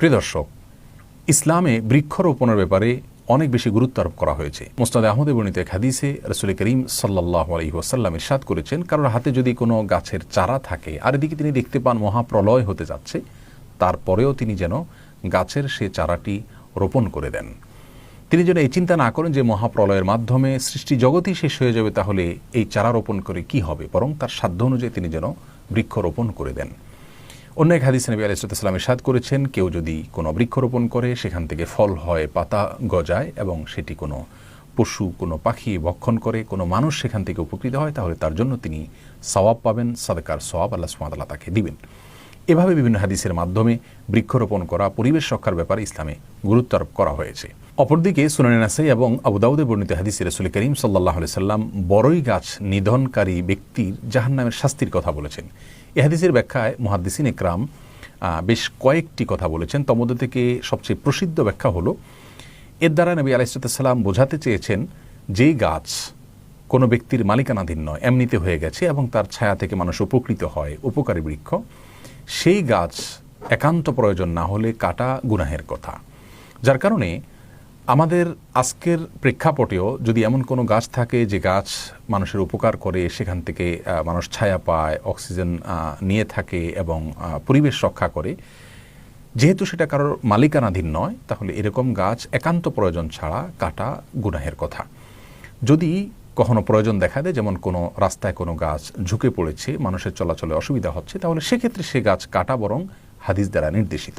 প্রিয় দর্শক, ইসলামে বৃক্ষরোপণের ব্যাপারে অনেক বেশি গুরুত্ব আরোপ করা হয়েছে। মোস্তাদ আহমদে বর্ণিত এক হাদিসে রসুল করিম সাল্লাহ আলহি ওসাল্লাম ইরশাদ করেছেন কারোর হাতে যদি কোনো গাছের চারা থাকে, আর এদিকে তিনি দেখতে পান মহাপ্রলয় হতে যাচ্ছে, তারপরেও তিনি যেন গাছের সে চারাটি রোপণ করে দেন। তিনি যেন এই চিন্তা না করেন যে মহাপ্রলয়ের মাধ্যমে সৃষ্টি জগতই শেষ হয়ে যাবে, তাহলে এই চারা রোপণ করে কি হবে? বরং তার সাধ্য অনুযায়ী তিনি যেন বৃক্ষ রোপণ করে দেন। অন্য এক হাদিস নবী আলাইসালাম ইসাদ করেছেন, কেউ যদি কোনো বৃক্ষরোপণ করে, সেখান থেকে ফল হয়, পাতা গজায় এবং সেটি কোনো পশু, কোনো পাখি ভক্ষণ করে, কোনো মানুষ সেখান থেকে উপকৃত হয়, তাহলে তার জন্য তিনি সওয়াব পাবেন, সাদকার সওয়াব আল্লাহ সুমাতাল্লাহ তাকে দিবেন। এভাবে বিভিন্ন হাদিসের মাধ্যমে বৃক্ষরোপণ করা, পরিবেশ রক্ষার ব্যাপারে ইসলামে গুরুত্ব আরোপ করা হয়েছে। অপরদিকে সুনানি নাসাই এবং আবুদাউদে বর্ণিত হাদিসে রসুল করিম সাল্লাহ সাল্লাম বড়ই গাছ নিধনকারী ব্যক্তির জাহান্নামের শাস্তির কথা বলেছেন। এ হাদিসের ব্যাখ্যায় মহাদ্দিসিন একরাম বেশ কয়েকটি কথা বলেছেন। তমধ্যে থেকে সবচেয়ে প্রসিদ্ধ ব্যাখ্যা হলো, এর দ্বারা নবী আলাইসাল্লাম বোঝাতে চেয়েছেন যে গাছ কোনো ব্যক্তির মালিকানাধীন নয়, এমনিতে হয়ে গেছে এবং তার ছায়া থেকে মানুষ উপকৃত হয়, উপকারী বৃক্ষ। সেই গাছ একান্ত প্রয়োজন না হলে কাটা গুনাহের কথা। যার কারণে আমাদের আজকের প্রেক্ষাপটেও যদি এমন কোনো গাছ থাকে যে গাছ মানুষের উপকার করে, সেখান থেকে মানুষ ছায়া পায়, অক্সিজেন নিয়ে থাকে এবং পরিবেশ রক্ষা করে, যেহেতু সেটা কারোর মালিকানাধীন নয়, তাহলে এরকম গাছ একান্ত প্রয়োজন ছাড়া কাটা গুনাহের কথা। যদি কখনো প্রয়োজন দেখা দেয়? যেমন কোনো রাস্তায় কোনো গাছ ঝুঁকে পড়েছে, মানুষের চলাচলে অসুবিধা হচ্ছে, তাহলে সেক্ষেত্রে সে গাছ কাটা বরং হাদিস দ্বারা নির্দেশিত।